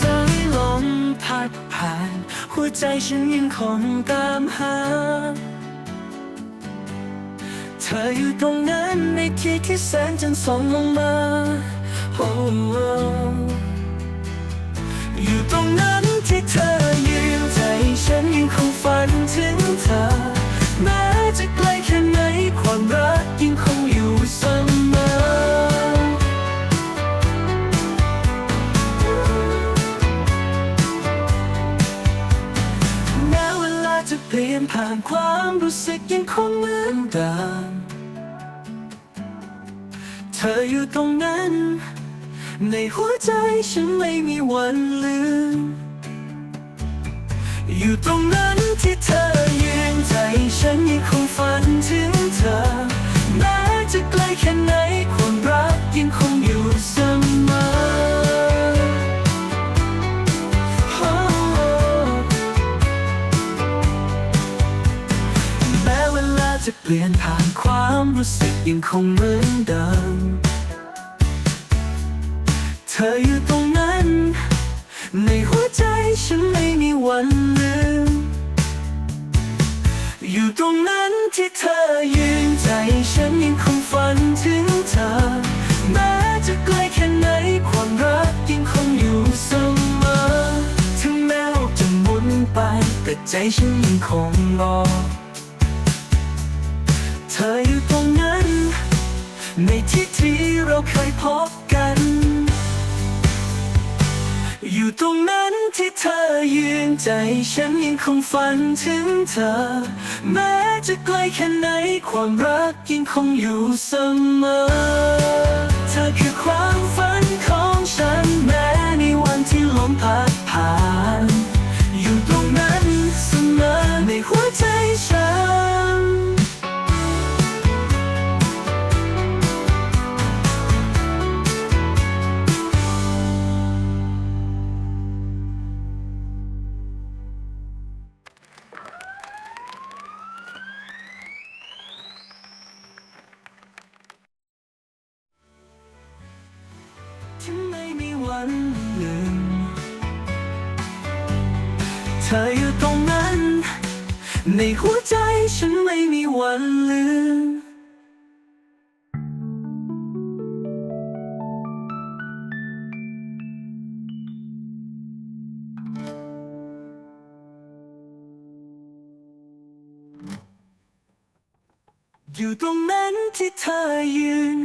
สายลมพัดผ่าน หัวใจฉันยังคงตามหา เธออยู่ตรงนั้นในที่ที่แสนจันทร์ส่องลงมา oh, oh. จะเปลี่ยนผ่านความรู้สึกยังคงเหมือนเดิมเธออยู่ตรงนั้น ในหัวใจฉันไม่มีวันลืม อยู่ตรงนั้นที่เธอยืนใจฉันยังคงฝันถึง จะเปลี่ยนผ่านความรู้สึกยังคงเหมือนเดิม เธออยู่ตรงนั้น ในหัวใจฉันไม่มีวันลืม อยู่ตรงนั้นที่เธอยืนใจฉันยังคงฝันถึงเธอ แม้จะไกลแค่ไหนความรักยังคงอยู่เสมอ ถึงแม้โลกจะหมุนไปแต่ใจฉันยังคงรอ ธออยู่ตรงนั้น ในที่ที่เราเคยพบกัน อยู่ตรงนั้นที่เธอยืนใจฉันยังคงฝันถึงเธอ แม้จะไกลแค่ไหนความรักยังคงอยู่เสมอ เธอคือความฝัน วันลืมเธออยู่ตรงนั้น ในหัวใจฉันไม่มีวันลืมอยู่ตรงนั้นที่เธอยืน